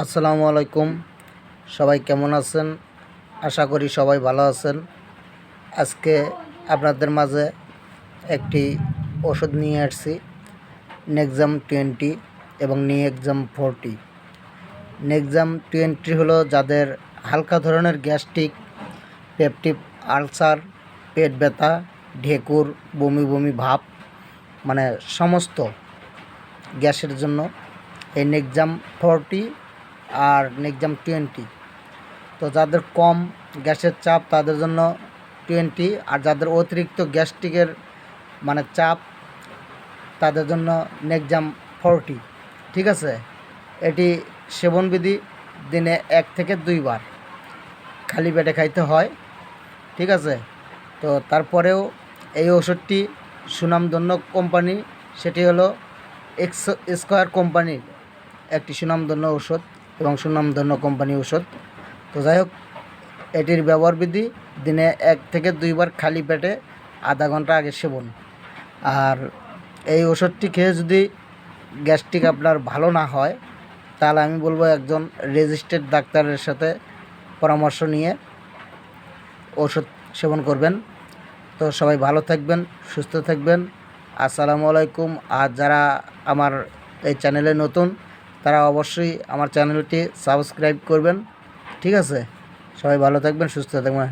আসসালামু আলাইকুম। সবাই কেমন আছেন? আশা করি সবাই ভালো আছেন। আজকে আপনাদের মাঝে একটি ওষুধ নিয়ে আসছি নেক্সাম টোয়েন্টি এবং নিএক্সাম ফোরটি। নেক্সাম টোয়েন্টি হলো যাদের হালকা ধরনের গ্যাস্ট্রিক পেপটিক আলসার, পেট ব্যথা, ঢেকুর, বমি বমি ভাব মানে সমস্ত গ্যাসের জন্য এই নেক্সাম ফোরটি আর নেক্সাম টোয়েন্টি তো যাদের কম গ্যাসের চাপ, তাদের জন্য টোয়েন্টি আর যাদের অতিরিক্ত গ্যাস্ট্রিকের মানে চাপ, তাদের জন্য নেক্সাম ফোরটি ঠিক আছে? এটি সেবনবিধি দিনে এক থেকে দুইবার খালি পেটে খাইতে হয়। ঠিক আছে? তো তারপরেও এই ওষুধটি সুনামধন্য কোম্পানি, সেটি হলো এক্স স্কোয়ার কোম্পানির একটি সুনামধন্য ওষুধ এবং সুনামধন্য কোম্পানি ওষুধ তো যাই হোক, এটির ব্যবহার বিধি, দিনে এক থেকে দুইবার খালি পেটে আধা ঘণ্টা আগে সেবন। আর এই ওষুধটি খেয়ে যদি গ্যাস্ট্রিক আপনার ভালো না হয়, তাহলে আমি বলব একজন রেজিস্টার্ড ডাক্তারের সাথে পরামর্শ নিয়ে ওষুধ সেবন করবেন। তো সবাই ভালো থাকবেন, সুস্থ থাকবেন। আসসালামু আলাইকুম। আর যারা আমার এই চ্যানেলে নতুন তারা অবশ্যই আমার চ্যানেলটি সাবস্ক্রাইব করবেন। ঠিক আছে? সবাই ভালো থাকবেন সুস্থ থাকবেন।